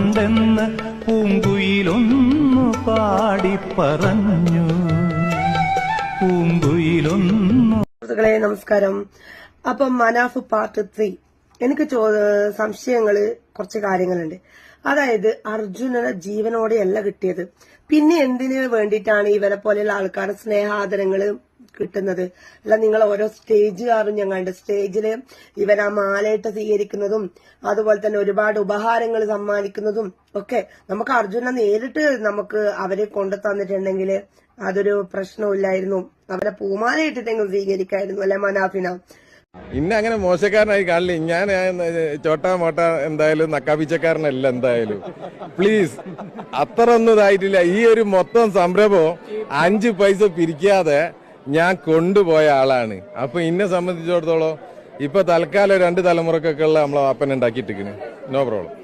ഉണ്ടെന്ന് പൂങ്കുയിലൊന്നു പാടി പറഞ്ഞു പൂങ്കുയിലൊന്നു സുഹൃത്തുക്കളെ നമസ്കാരം. അപ്പം മനാഫ് പാർട്ട് ത്രീ എനിക്ക് സംശയങ്ങൾ കുറച്ച് കാര്യങ്ങളുണ്ട്. അതായത് അർജുനനെ ജീവനോടെയല്ല കിട്ടിയത്. പിന്നെ എന്തിനു വേണ്ടിയിട്ടാണ് ഇവരെ പോലെയുള്ള ആൾക്കാരുടെ സ്നേഹാദരങ്ങൾ കിട്ടുന്നത്. അല്ല നിങ്ങൾ ഓരോ സ്റ്റേജുകാരും ഞങ്ങളുടെ സ്റ്റേജിൽ ഇവർ ആ മാലയിട്ട് സ്വീകരിക്കുന്നതും അതുപോലെ തന്നെ ഒരുപാട് ഉപഹാരങ്ങൾ സമ്മാനിക്കുന്നതും ഒക്കെ നമുക്ക് അർജുന നേരിട്ട് നമുക്ക് അവരെ കൊണ്ടു തന്നിട്ടുണ്ടെങ്കിൽ അതൊരു പ്രശ്നമില്ലായിരുന്നു അവരെ പൂമാല ഇട്ടിട്ടെങ്കിലും സ്വീകരിക്കായിരുന്നു അല്ലെ മനാഫിന? ഇന്നെ അങ്ങനെ മോശക്കാരനായി കാണില്ല. ഞാൻ ചോട്ടാ മോട്ട എന്തായാലും നക്കാപ്പിച്ചക്കാരനല്ല എന്തായാലും. പ്ലീസ് അത്ര ഒന്നും ഇതായിട്ടില്ല. ഈ ഒരു മൊത്തം സംരംഭം അഞ്ച് പൈസ പിരിക്കാതെ ഞാൻ കൊണ്ടുപോയ ആളാണ്. അപ്പൊ ഇന്നെ സംബന്ധിച്ചിടത്തോളം ഇപ്പൊ തൽക്കാലം രണ്ട് തലമുറക്കൊക്കെ ഉള്ള നമ്മളെ വാപ്പൻ ഉണ്ടാക്കിയിട്ടിരിക്കുന്നു നോ പ്രോബ്ലം